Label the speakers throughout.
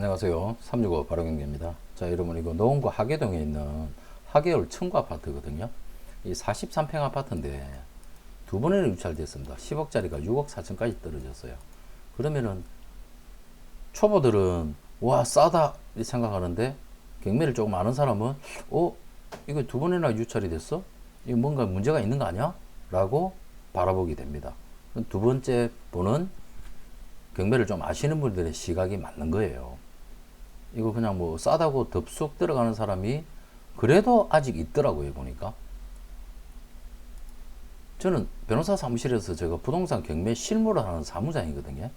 Speaker 1: 안녕하세요. 365 바로경제입니다. 자, 여러분 이거 노원구 하계동에 있는 하계울 청구 아파트거든요. 이 43평 아파트인데 두 번이나 유찰됐습니다. 10억짜리가 6억 4천까지 떨어졌어요. 그러면은 초보들은 와 싸다 이 생각하는데 경매를 조금 아는 사람은 어 이거 두 번이나 유찰이 됐어? 이거 뭔가 문제가 있는 거 아니야? 라고 바라보게 됩니다. 두 번째 분은 경매를 좀 아시는 분들의 시각이 맞는 거예요. 이거 그냥 뭐 싸다고 덥쑥 들어가는 사람이 그래도 아직 있더라고요, 보니까. 저는 변호사 사무실에서 제가 부동산 경매 실무를 하는 사무장이거든요.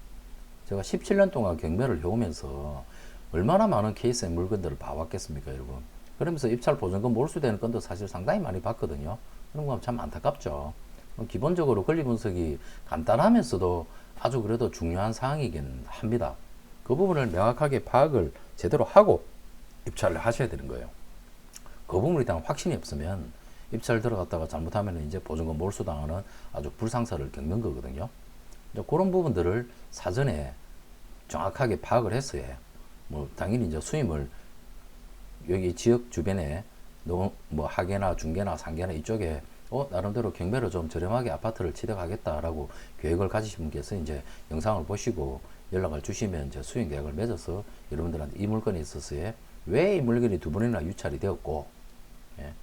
Speaker 1: 제가 17년 동안 경매를 해오면서 얼마나 많은 케이스의 물건들을 봐왔겠습니까, 여러분. 그러면서 입찰 보증금 몰수되는 건도 사실 상당히 많이 봤거든요. 그런 거 참 안타깝죠. 어, 기본적으로 권리 분석이 간단하면서도 아주 그래도 중요한 사항이긴 합니다. 그 부분을 명확하게 파악을 제대로 하고 입찰을 하셔야 되는 거예요. 그 부분에 대한 확신이 없으면 입찰 들어갔다가 잘못하면 이제 보증금 몰수당하는 아주 불상사를 겪는 거거든요. 이제 그런 부분들을 사전에 정확하게 파악을 했어야. 뭐 당연히 이제 수임을 여기 지역 주변에 노- 뭐 하계나 중계나 상계나 이쪽에 어 나름대로 경매로 좀 저렴하게 아파트를 취득하겠다라고 계획을 가지신 분께서 이제 영상을 보시고 연락을 주시면 이제 수임 계약을 맺어서 여러분들한테 이 물건이 있었어요. 왜이 물건이 두 번이나 유찰이 되었고 예.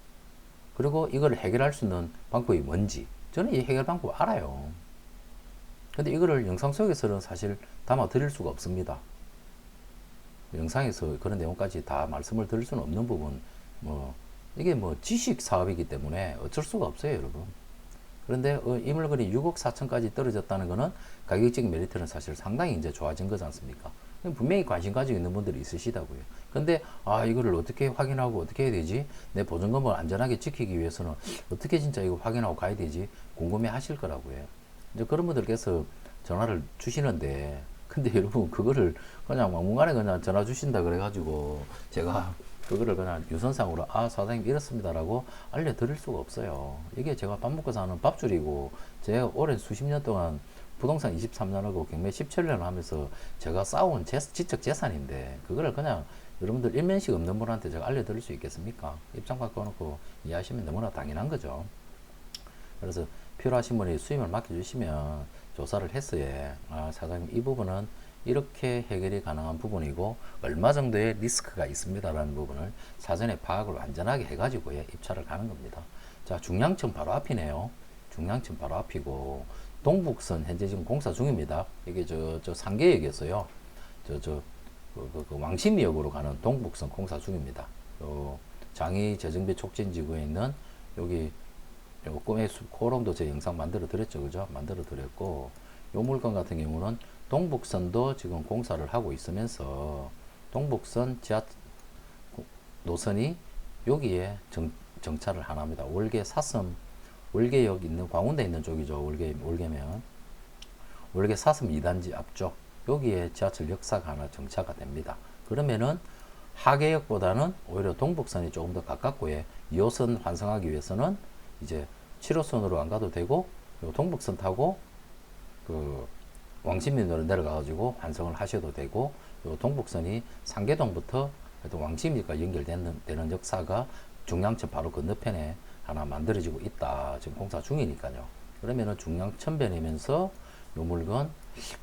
Speaker 1: 그리고 이걸 해결할 수 있는 방법이 뭔지 저는 이 해결 방법 알아요. 근데 이거를 영상 속에서는 사실 담아 드릴 수가 없습니다. 영상에서 그런 내용까지 다 말씀을 드릴 수는 없는 부분, 뭐, 이게 뭐 지식 사업이기 때문에 어쩔 수가 없어요, 여러분. 그런데 어, 이 물건이 6억 4천까지 떨어졌다는 거는 가격적인 메리트는 사실 상당히 이제 좋아진 거지 않습니까? 분명히 관심 가지고 있는 분들이 있으시다고요. 근데 아 이거를 어떻게 확인하고 어떻게 해야 되지? 내 보증금을 안전하게 지키기 위해서는 어떻게 진짜 이거 확인하고 가야 되지? 궁금해 하실 거라고요. 이제 그런 분들께서 전화를 주시는데 근데 여러분 그거를 그냥 막무가내 그냥 전화 주신다 그래가지고 제가 그거를 그냥 유선상으로 아 사장님 이렇습니다라고 알려드릴 수가 없어요. 이게 제가 밥 먹고 사는 밥줄이고 제가 오랜 수십 년 동안 부동산 23년하고 경매 17년 하면서 제가 쌓아온 제, 지적 재산인데 그거를 그냥 여러분들 일면식 없는 분한테 제가 알려드릴 수 있겠습니까? 입장 바꿔놓고 이해하시면 너무나 당연한 거죠. 그래서 필요하신 분이 수임을 맡겨주시면 조사를 했어요. 아, 사장님, 이 부분은 이렇게 해결이 가능한 부분이고, 얼마 정도의 리스크가 있습니다라는 부분을 사전에 파악을 완전하게 해가지고 예, 입찰을 가는 겁니다. 자, 중량층 바로 앞이네요. 중량층 바로 앞이고, 동북선 현재 지금 공사 중입니다. 이게 저, 저 상계역에서요. 저, 저, 그, 그, 그 왕십리역으로 가는 동북선 공사 중입니다. 요 장이 재정비 촉진 지구에 있는 여기 요 꿈의 숲 코럼도 제 영상 만들어 드렸죠. 그죠? 만들어 드렸고 요 물건 같은 경우는 동북선도 지금 공사를 하고 있으면서 동북선 지하 고- 노선이 여기에 정, 정차를 하나 합니다. 월계 사슴 월계역 있는 광운대 있는 쪽이죠. 월계 월계면. 월계 사슴 2단지 앞쪽. 여기에 지하철 역사가 하나 정차가 됩니다. 그러면은 하계역보다는 오히려 동북선이 조금 더 가깝고요. 2호선 환승하기 위해서는 이제 7호선으로 안 가도 되고 요 동북선 타고 그 왕십리로 내려가가지고 환승을 하셔도 되고 요 동북선이 상계동부터 하여튼 왕십리까지 연결되는 되는 역사가 중량천 바로 건너편에 하나 만들어지고 있다. 지금 공사 중이니까요. 그러면은 중량천변이면서 요 물건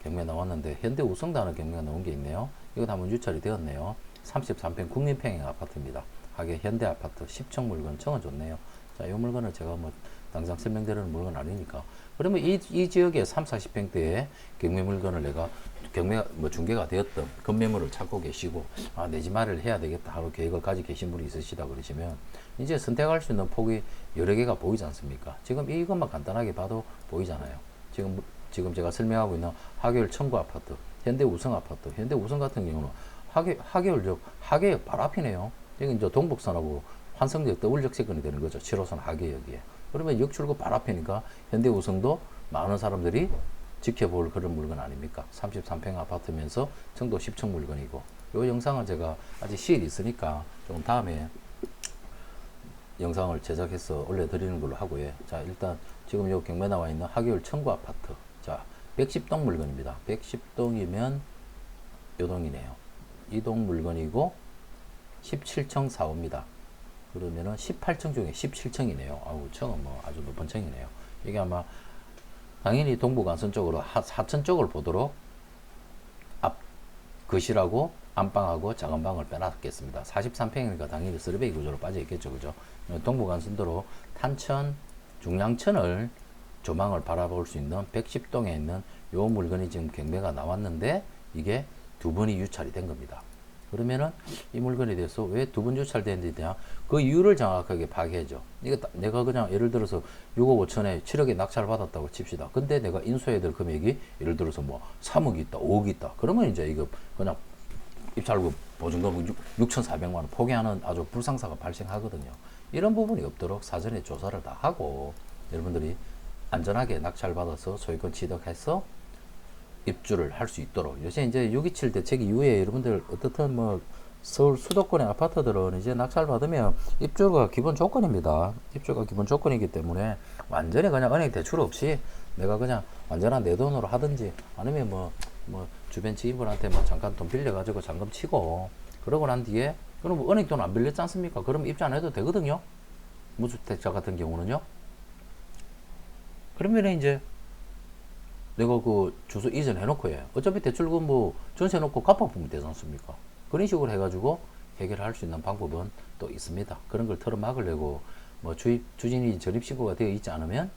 Speaker 1: 경매 나왔는데 현대 우성다는 경매가 나온 게 있네요. 이거 한번 유찰이 되었네요. 33평 국민평행 아파트입니다. 하게 현대 아파트 10층 물건 청은 좋네요. 자, 이 물건을 제가 뭐 당장 설명드리는 물건 아니니까. 그러면 이, 이 지역에 3, 40평대의 경매 물건을 내가 경매 뭐 중개가 되었던 건매물을 찾고 계시고 아, 내 집마를 해야 되겠다 하고 계획을 가지고 계신 분이 있으시다 그러시면 이제 선택할 수 있는 폭이 여러 개가 보이지 않습니까? 지금 이것만 간단하게 봐도 보이잖아요. 지금 지금 제가 설명하고 있는 하계열 청구 아파트, 현대 우성 아파트, 현대 우성 같은 경우는 하계 하계열역 하계역 바로 앞이네요. 여기 이제 동북선하고 환성역 더블 적 세권이 되는 거죠. 7호선 하계역이에. 그러면 역출구 바로 앞이니까 현대 우성도 많은 사람들이 지켜볼 그런 물건 아닙니까? 33평 아파트면서 청도 10층 물건이고. 요 영상은 제가 아직 시일이 있으니까 조금 다음에 영상을 제작해서 올려드리는 걸로 하고요. 자, 일단 지금 요 경매 나와 있는 하계열 청구 아파트. 자, 110동 물건입니다. 110동이면 요 동이네요. 이 동 물건이고 17층 사오입니다. 그러면은 18층 중에 17층이네요. 아우, 층은 뭐 아주 높은 층이네요. 이게 아마 당연히 동부간선 쪽으로 하, 하천 쪽을 보도록 앞 거실하고 안방하고 작은 방을 빼놨겠습니다. 43평이니까 당연히 쓰리베이 구조로 빠져 있겠죠, 그죠? 동부간선도로 탄천, 중량천을 조망을 바라볼 수 있는 110동에 있는 요 물건이 지금 경매가 나왔는데 이게 두 번이 유찰이 된 겁니다. 그러면은 이 물건에 대해서 왜 두 번 유찰되는지에 대한 그 이유를 정확하게 파악해야죠. 이거 딱 내가 그냥 예를 들어서 6억 5천에 7억에 낙찰 받았다고 칩시다. 근데 내가 인수해야 될 금액이 예를 들어서 뭐 3억 있다, 5억 있다. 그러면 이제 이거 그냥 입찰금 보증금 6,400만 원 포기하는 아주 불상사가 발생하거든요. 이런 부분이 없도록 사전에 조사를 다 하고 여러분들이 안전하게 낙찰 받아서 소유권 취득해서 입주를 할 수 있도록 요새 이제 627 대책 이후에 여러분들 어떻든 뭐 서울 수도권의 아파트들은 이제 낙찰 받으면 입주가 기본 조건입니다. 입주가 기본 조건이기 때문에 완전히 그냥 은행 대출 없이 내가 그냥 완전한 내 돈으로 하든지 아니면 뭐, 뭐 주변 지인분한테 뭐 잠깐 돈 빌려가지고 잔금 치고 그러고 난 뒤에 그럼 뭐 은행 돈 안 빌렸지 않습니까? 그럼 입주 안 해도 되거든요. 무주택자 같은 경우는요. 그러면 이제 내가 그 주소 이전 해놓고 해. 어차피 대출금 뭐 전세 놓고 갚아보면 되지 않습니까? 그런 식으로 해가지고 해결할 수 있는 방법은 또 있습니다. 그런 걸 틀어막으려고 뭐 주입, 주진이 전입신고가 되어 있지 않으면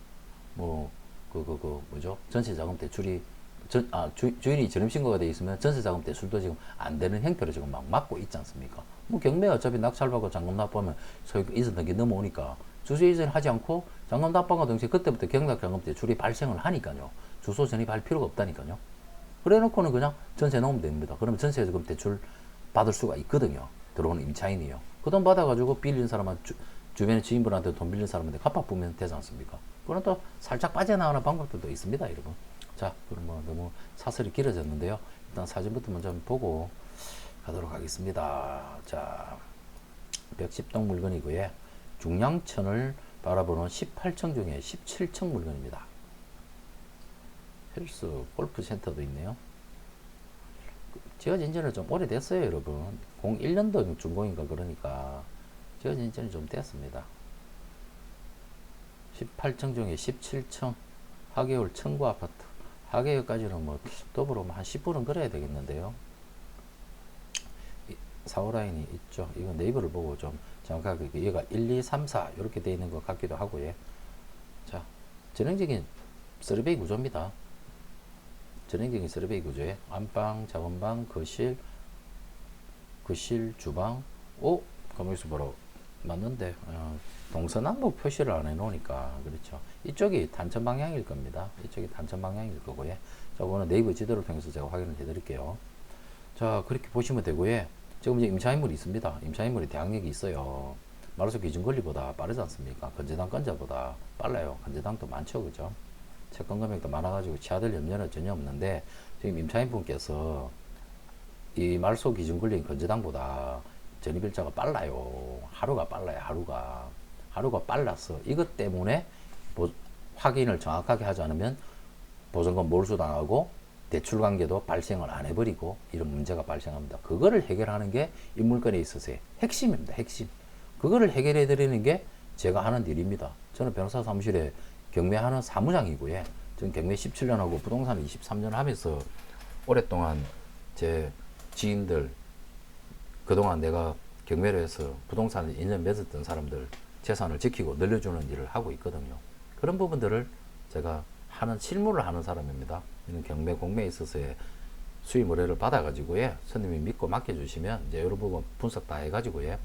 Speaker 1: 뭐 그, 그, 그, 뭐죠? 전세자금 대출이 전, 아, 주, 주인이 전입신고가 되어 있으면 전세자금 대출도 지금 안 되는 형태로 지금 막 막고 있지 않습니까? 뭐 경매 어차피 낙찰받고 잔금 납부하면 소유권 이전 등기 넘어오니까 주소 이전 하지 않고 잔금 납부과 동시에 그때부터 경락자금 대출이 발생을 하니까요. 주소 전입할 필요가 없다니까요. 그래 놓고는 그냥 전세 넣으면 됩니다. 그러면 전세금 대출 받을 수가 있거든요. 들어오는 임차인이요. 그 돈 받아가지고 빌린 사람한 주, 주변의 지인분한테 돈 빌린 사람한테 갚아보면 되지 않습니까? 그런 또 살짝 빠져나가는 방법들도 있습니다, 여러분. 자, 그럼 뭐 너무 사설이 길어졌는데요. 일단 사진부터 먼저 보고 가도록 하겠습니다. 자, 110동 물건이고요. 중량천을 바라보는 18층 중에 17층 물건입니다. 헬스 골프 센터도 있네요. 지어진 지는 좀 오래됐어요, 여러분. 01년도 준공인가 그러니까 지어진 지는 좀 됐습니다. 18층 중에 17층 하계열 청구 아파트. 하계열까지는 뭐 더불어 한 10분은 걸어야 되겠는데요. 사오라인이 있죠. 이거 네이버를 보고 좀 정확하게 얘가 1, 2, 3, 4 이렇게 되어 있는 것 같기도 하고요. 자, 전형적인 서베이 구조입니다. 전형적인 서베이 구조에 안방, 작은방, 거실, 거실, 주방. 오, 가만있어 봐라. 맞는데 어, 동서남북 표시를 안 해놓으니까 그렇죠. 이쪽이 단천 방향일 겁니다. 이쪽이 단천 방향일 거고요. 자, 오늘 네이버 지도를 통해서 제가 확인을 해드릴게요. 자, 그렇게 보시면 되고요. 지금 이제 임차인물이 있습니다. 임차인물이 대항력이 있어요. 마루소 기준 권리보다 빠르지 않습니까? 건재당 건자보다 빨라요. 건재당도 많죠, 그죠? 채권 금액도 많아가지고 취하될 염려는 전혀 없는데 지금 임차인분께서 이 말소 기준 권리인 건재당보다 전입일자가 빨라요. 하루가 빨라요, 하루가. 하루가 빨라서 이것 때문에 보, 확인을 정확하게 하지 않으면 보증금 몰수당하고 대출 관계도 발생을 안 해버리고 이런 문제가 발생합니다. 그거를 해결하는 게이 물건에 있어서의 핵심입니다. 핵심. 그거를 해결해 드리는 게 제가 하는 일입니다. 저는 변호사 사무실에 경매하는 사무장이고요. 저는 경매 17년 하고 부동산 23년 하면서 오랫동안 제 지인들 그동안 내가 경매를 해서 부동산을 2년 맺었던 사람들 재산을 지키고 늘려주는 일을 하고 있거든요. 그런 부분들을 제가 하는 실무를 하는 사람입니다. 이런 경매 공매에 있어서의 수입 의뢰를 받아가지고 예, 손님이 믿고 맡겨주시면 이제 여러 부분 분석 다 해가지고 예,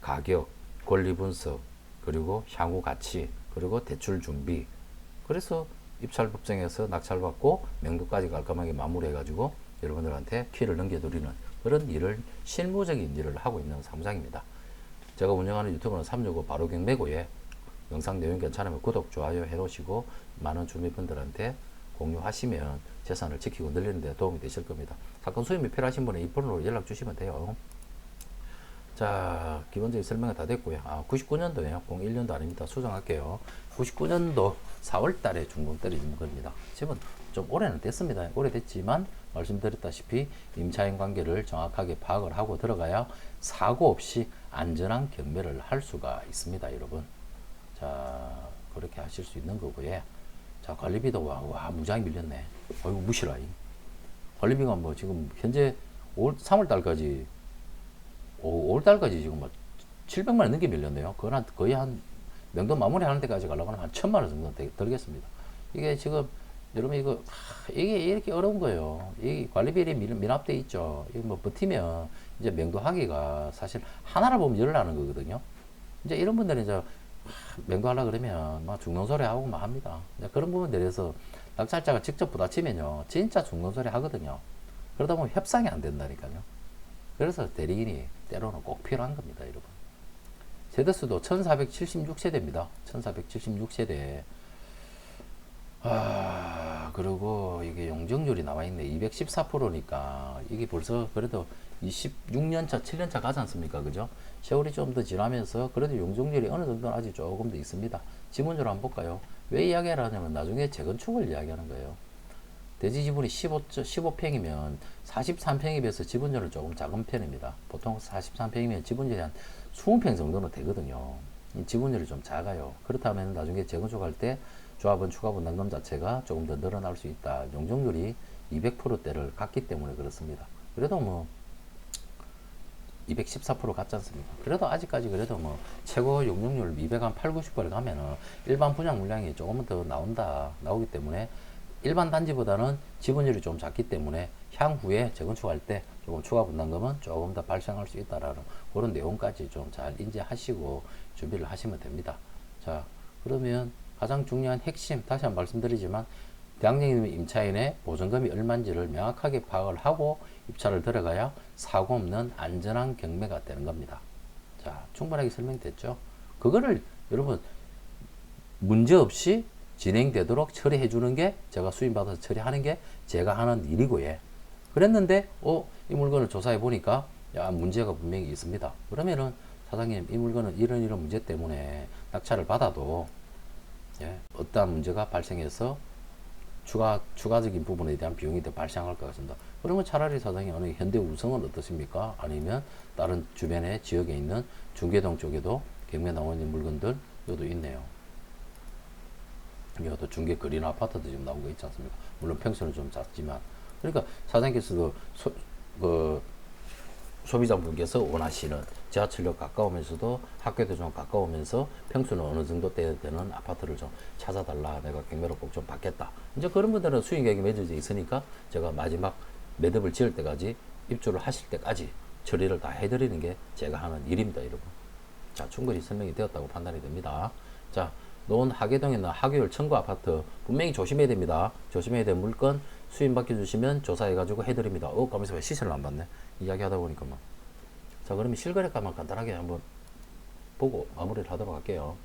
Speaker 1: 가격, 권리 분석, 그리고 향후 가치, 그리고 대출 준비. 그래서 입찰 법정에서 낙찰 받고 명도까지 깔끔하게 마무리해가지고 여러분들한테 키를 넘겨드리는 그런 일을 실무적인 일을 하고 있는 사무장입니다. 제가 운영하는 유튜브는 365 바로 경매고에 영상 내용 괜찮으면 구독, 좋아요 해놓으시고 많은 주민분들한테 공유하시면 재산을 지키고 늘리는 데 도움이 되실 겁니다. 사건 수임이 필요하신 분은 이 번호로 연락 주시면 돼요. 자, 기본적인 설명이 다 됐고요. 아, 99년도에요. 01년도 아닙니다. 수정할게요. 99년도 4월 달에 중공 때려진 겁니다. 지금 좀 오래는 됐습니다. 오래됐지만 말씀드렸다시피 임차인 관계를 정확하게 파악을 하고 들어가야 사고 없이 안전한 경매를 할 수가 있습니다, 여러분. 자, 그렇게 하실 수 있는 거고요. 자, 관리비도 와, 와 무지하게 밀렸네. 어이구, 무시라. 이. 관리비가 뭐 지금 현재 5월, 3월 달까지 5월 달까지 지금 뭐 700만 원 넘게 밀렸네요. 그건 한, 거의 한 명도 마무리 하는 데까지 가려고 하면 한 천만 원 정도 되- 들겠습니다. 이게 지금 여러분 이거 하, 이게 이렇게 어려운 거예요. 이 관리비리 민- 미납돼 있죠. 이거 뭐 버티면 이제 명도하기가 사실 하나를 보면 열 나는 거거든요. 이제 이런 분들은 이제 하, 명도하려 그러면 막 죽는 소리 하고 막 합니다. 그런 부분들에서 낙찰자가 직접 부딪히면요, 진짜 죽는 소리 하거든요. 그러다 보면 협상이 안 된다니까요. 그래서 대리인이 때로는 꼭 필요한 겁니다, 여러분. 세대수도 1476세대입니다. 1476세대. 아, 그리고 이게 용적률이 나와 있네. 214%니까 이게 벌써 그래도 26년 차, 7년 차 가지 않습니까? 그죠? 세월이 좀 더 지나면서 그래도 용적률이 어느 정도는 아직 조금 더 있습니다. 지문으로 한번 볼까요? 왜 이야기를 하냐면 나중에 재건축을 이야기하는 거예요. 대지 지분이 15, 15평이면 43평에 비해서 지분율은 조금 작은 편입니다. 보통 43평이면 지분율이 한 20평 정도는 되거든요. 이 지분율이 좀 작아요. 그렇다면 나중에 재건축할 때 조합원 추가 분담금 자체가 조금 더 늘어날 수 있다. 용적률이 200%대를 갔기 때문에 그렇습니다. 그래도 뭐 214% 갔지 않습니까? 그래도 아직까지 그래도 뭐 최고 용적률 200한 8, 90%를 가면은 일반 분양 물량이 조금은 더 나온다, 나오기 때문에 일반 단지보다는 지분율이 좀 작기 때문에 향후에 재건축할 때 조금 추가 분담금은 조금 더 발생할 수 있다라는 그런 내용까지 좀 잘 인지하시고 준비를 하시면 됩니다. 자, 그러면 가장 중요한 핵심 다시 한번 말씀드리지만 대항쟁님 임차인의 보증금이 얼마인지를 명확하게 파악을 하고 입찰을 들어가야 사고 없는 안전한 경매가 되는 겁니다. 자, 충분하게 설명됐죠? 그거를 여러분 문제 없이 진행되도록 처리해 주는 게 제가 수임 받아서 처리하는 게 제가 하는 일이고 예. 그랬는데 어, 이 물건을 조사해 보니까 야, 문제가 분명히 있습니다. 그러면은 사장님 이 물건은 이런 이런 문제 때문에 낙찰을 받아도 예, 어떠한 문제가 발생해서 추가 추가적인 부분에 대한 비용이 더 발생할 것 같습니다. 그러면 차라리 사장님 어느 현대 우성은 어떻습니까? 아니면 다른 주변에 지역에 있는 중계동 쪽에도 경매 나와 있는 물건들 여도 있네요. 여도 중계 거리는 아파트도 지금 나오고 있지 않습니까? 물론 평수는 좀 작지만 그러니까 사장님께서도 소, 그 소비자분께서 원하시는 지하철역 가까우면서도 학교도 좀 가까우면서 평수는 어느 정도 돼야 되는 아파트를 좀 찾아달라. 내가 경매로 꼭 좀 받겠다. 이제 그런 분들은 수익 계획이 맺어져 있으니까 제가 마지막 매듭을 지을 때까지 입주를 하실 때까지 처리를 다 해드리는 게 제가 하는 일입니다, 여러분. 자, 충분히 설명이 되었다고 판단이 됩니다. 자, 논 하계동에 있는 하계율 청구 아파트 분명히 조심해야 됩니다. 조심해야 될 물건 수인 맡겨주시면 조사해가지고 해드립니다. 어, 가면서 왜 시세를 안 봤네? 이야기하다 보니까만. 뭐. 자, 그러면 실거래가만 간단하게 한번 보고 마무리를 하도록 할게요.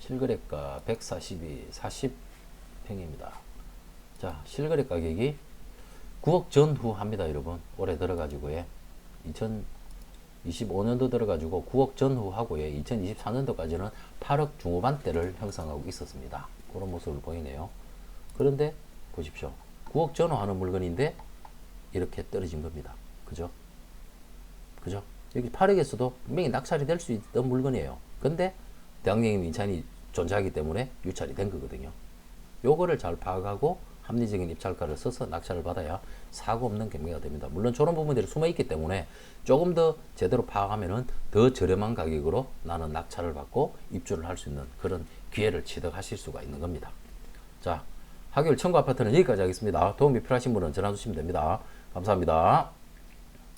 Speaker 1: 실거래가 142, 40평입니다. 자, 실거래 가격이 9억 전후 합니다, 여러분. 올해 들어가지고에. 2000, 25년도 들어가지고 9억 전후하고의 2024년도까지는 8억 중후반대를 형성하고 있었습니다. 그런 모습을 보이네요. 그런데 보십시오. 9억 전후하는 물건인데 이렇게 떨어진 겁니다. 그죠? 그죠? 여기 8억에서도 분명히 낙찰이 될 수 있던 물건이에요. 근데 대항님 민찬이 존재하기 때문에 유찰이 된 거거든요. 요거를 잘 파악하고 합리적인 입찰가를 써서 낙찰을 받아야 사고 없는 경매가 됩니다. 물론 저런 부분들이 숨어 있기 때문에 조금 더 제대로 파악하면은 더 저렴한 가격으로 나는 낙찰을 받고 입주를 할 수 있는 그런 기회를 취득하실 수가 있는 겁니다. 자, 하결 청구 아파트는 여기까지 하겠습니다. 도움이 필요하신 분은 전화 주시면 됩니다. 감사합니다.